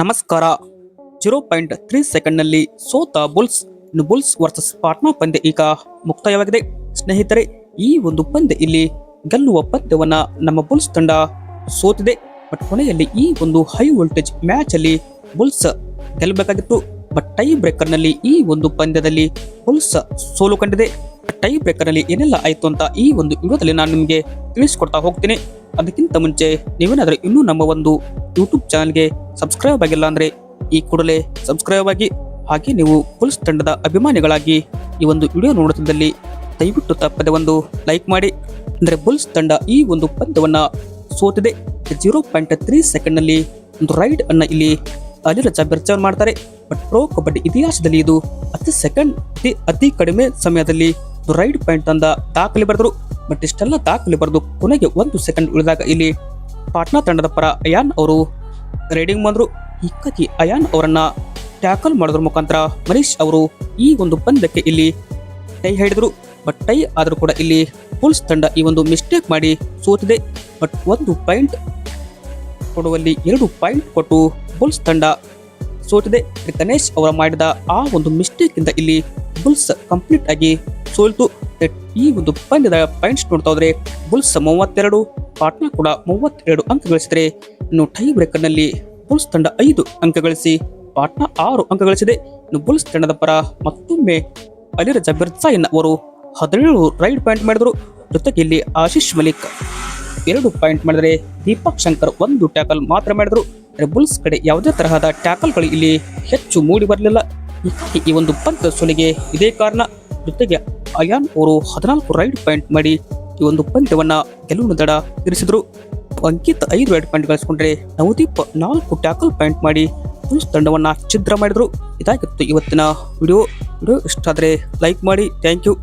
ನಮಸ್ಕಾರ. Zero point three ಸೆಕೆಂಡ್ನಲ್ಲಿ ಸೋತ Bulls, ಇನ್ನು ಬುಲ್ಸ್ ವರ್ಸಸ್ ಪಾಟ್ನಾ ಪಂದ್ಯ ಈಗ ಮುಕ್ತಾಯವಾಗಿದೆ. ಸ್ನೇಹಿತರೆ, ಈ ಒಂದು ಪಂದ್ಯ ಇಲ್ಲಿ ಗೆಲ್ಲುವ ಪಂದ್ಯವನ್ನ ನಮ್ಮ ಬುಲ್ಸ್ ತಂಡ ಸೋತಿದೆ. ಬಟ್ ಕೊನೆಯಲ್ಲಿ ಈ ಒಂದು ಹೈ ವೋಲ್ಟೇಜ್ ಮ್ಯಾಚ್ ಅಲ್ಲಿ ಬುಲ್ಸ್ ಗೆಲ್ಲಬೇಕಾಗಿತ್ತು. ಬಟ್ ಟೈ ಬ್ರೇಕರ್ನಲ್ಲಿ ಈ ಒಂದು ಪಂದ್ಯದಲ್ಲಿ ಬುಲ್ಸ್ ಸೋಲು ಕಂಡಿದೆ. ಟೈ ಬ್ರೇಕರ್ನಲ್ಲಿ ಏನೆಲ್ಲ ಆಯ್ತು ಅಂತ ಈ ಒಂದು ವಿಡಿಯೋದಲ್ಲಿ ನಾನು ನಿಮಗೆ ತಿಳಿಸ್ಕೊಡ್ತಾ ಹೋಗ್ತೀನಿ. ಅದಕ್ಕಿಂತ ಮುಂಚೆ ನೀವೇನಾದರೂ ಇನ್ನೂ ನಮ್ಮ ಒಂದು ಯೂಟ್ಯೂಬ್ ಚಾನಲ್ಗೆ ಸಬ್ಸ್ಕ್ರೈಬ್ ಆಗಿಲ್ಲ ಅಂದರೆ ಈ ಕೂಡಲೇ ಸಬ್ಸ್ಕ್ರೈಬ್ ಆಗಿ, ಹಾಗೆ ನೀವು ಪುಲ್ಸ್ ತಂಡದ ಅಭಿಮಾನಿಗಳಾಗಿ ಈ ಒಂದು ವಿಡಿಯೋ ನೋಡುತ್ತಿದ್ದಲ್ಲಿ ದಯವಿಟ್ಟು ತಪ್ಪದೆ ಒಂದು ಲೈಕ್ ಮಾಡಿ. ಅಂದರೆ ಬುಲ್ಸ್ ತಂಡ ಈ ಒಂದು ಪಂದ್ಯವನ್ನು ಸೋತಿದೆ. ಜೀರೋ ಪಾಯಿಂಟ್ ತ್ರೀ ಸೆಕೆಂಡ್ನಲ್ಲಿ ಒಂದು ರೈಡ್ ಅನ್ನು ಇಲ್ಲಿ ಅಲಿರಜ ಬೆರ್ಚರ್ ಮಾಡ್ತಾರೆ. ಬಟ್ ಪ್ರೋ ಕಬಡ್ಡಿ ಇತಿಹಾಸದಲ್ಲಿ ಇದು ಅತಿ ಸೆಕೆಂಡ್ ಅತಿ ಅತಿ ಕಡಿಮೆ ಸಮಯದಲ್ಲಿ ರೈಡ್ ಪಾಯಿಂಟ್ ತಂದ ದಾಖಲೆ ಬರೆದರು. ಬಟ್ ಇಷ್ಟೆಲ್ಲ ದಾಖಲೆ ಬರೆದು ಕೊನೆಗೆ ಒಂದು ಸೆಕೆಂಡ್ ಉಳಿದಾಗ ಇಲ್ಲಿ ಪಾಟ್ನಾ ತಂಡದ ಪರ ಅಯಾನ್ ಅವರು ರೈಡಿಂಗ್ ಬಂದರು. ಹಿಕ್ಕಿ ಅಯಾನ್ ಅವರನ್ನ ಟ್ಯಾಕಲ್ ಮಾಡೋದ್ರ ಮುಖಾಂತರ ಮನೀಶ್ ಅವರು ಈ ಒಂದು ಪಂದ್ಯಕ್ಕೆ ಇಲ್ಲಿ ಟೈ ಹಿಡಿದ್ರು. ಬಟ್ ಟೈ ಆದರೂ ಕೂಡ ಇಲ್ಲಿ ಪುಲ್ಸ್ ತಂಡ ಈ ಒಂದು ಮಿಸ್ಟೇಕ್ ಮಾಡಿ ಸೋತಿದೆ. ಬಟ್ ಒಂದು ಪಾಯಿಂಟ್ ಕೊಡುವಲ್ಲಿ ಎರಡು ಪಾಯಿಂಟ್ ಕೊಟ್ಟು ಬುಲ್ಸ್ ತಂಡ ಸೋತಿದೆ. ಗಣೇಶ್ ಅವರ ಮಾಡಿದ ಆ ಒಂದು ಮಿಸ್ಟೇಕ್ ಇಂದ ಇಲ್ಲಿ ಬುಲ್ಸ್ ಕಂಪ್ಲೀಟ್ ಆಗಿ ಸೋಲ್ತು. ಈ ಒಂದು ಪಂದ್ಯದ ಪಾಯಿಂಟ್ಸ್ ನೋಡ್ತಾ ಹೋದ್ರೆ ಬುಲ್ಸ್ ಮೂವತ್ತೆರಡು ಪಾಟ್ನಾ ಕೂಡ ಮೂವತ್ತೆರಡು ಅಂಕ ಗಳಿಸಿದರೆ ಇನ್ನು ಟೈ ಬ್ರೇಕರ್ನಲ್ಲಿ ಬುಲ್ಸ್ ತಂಡ ಐದು ಅಂಕ ಗಳಿಸಿ ಪಾಟ್ನಾ ಆರು ಅಂಕ ಗಳಿಸಿದೆ. ಇನ್ನು ಬುಲ್ಸ್ ತಂಡದ ಪರ ಮತ್ತೊಮ್ಮೆ ಅಲಿರಜ ಬಿರ್ಸಾಯಿನ್ ಅವರು ಹದಿನೇಳು ರೈಡ್ ಪಾಯಿಂಟ್ ಮಾಡಿದರು. ಜೊತೆಗೆ ಇಲ್ಲಿ ಆಶೀಶ್ ಮಲಿಕ್ ಎರಡು ಪಾಯಿಂಟ್ ಮಾಡಿದರೆ ದೀಪಕ್ ಶಂಕರ್ ಒಂದು ಟ್ಯಾಕಲ್ ಮಾತ್ರ ಮಾಡಿದರು. ಬುಲ್ಸ್ ಕಡೆ ಯಾವುದೇ ತರಹದ ಟ್ಯಾಕಲ್ಗಳು ಇಲ್ಲಿ ಹೆಚ್ಚು ಮೂಡಿ ಬರಲಿಲ್ಲ. ಈ ಒಂದು ಪಂತ ಸೋಲಿಗೆ ಇದೇ ಕಾರಣ. ಜೊತೆಗೆ ಅಯಾನ್ ಅವರು ಹದಿನಾಲ್ಕು ರೈಡ್ ಪಾಯಿಂಟ್ ಮಾಡಿ ಈ ಒಂದು ಪಂದ್ಯವನ್ನ ಗೆಲುವಿನ ದಡ ಇರಿಸಿದ್ರು. ಅಂಕಿತ್ ಐದು ರೈಡ್ ಪಾಯಿಂಟ್ ಗಳಿಸಿಕೊಂಡ್ರೆ ನವದೀಪ್ ನಾಲ್ಕು ಟ್ಯಾಕಲ್ ಪಾಯಿಂಟ್ ಮಾಡಿ ಪುಲಿಸ್ ತಂಡವನ್ನ ಛಿದ್ರ ಮಾಡಿದ್ರು. ಇದಾಗಿತ್ತು ಇವತ್ತಿನ ವಿಡಿಯೋ. ವಿಡಿಯೋ ಇಷ್ಟ ಆದರೆ ಲೈಕ್ ಮಾಡಿ. Thank you.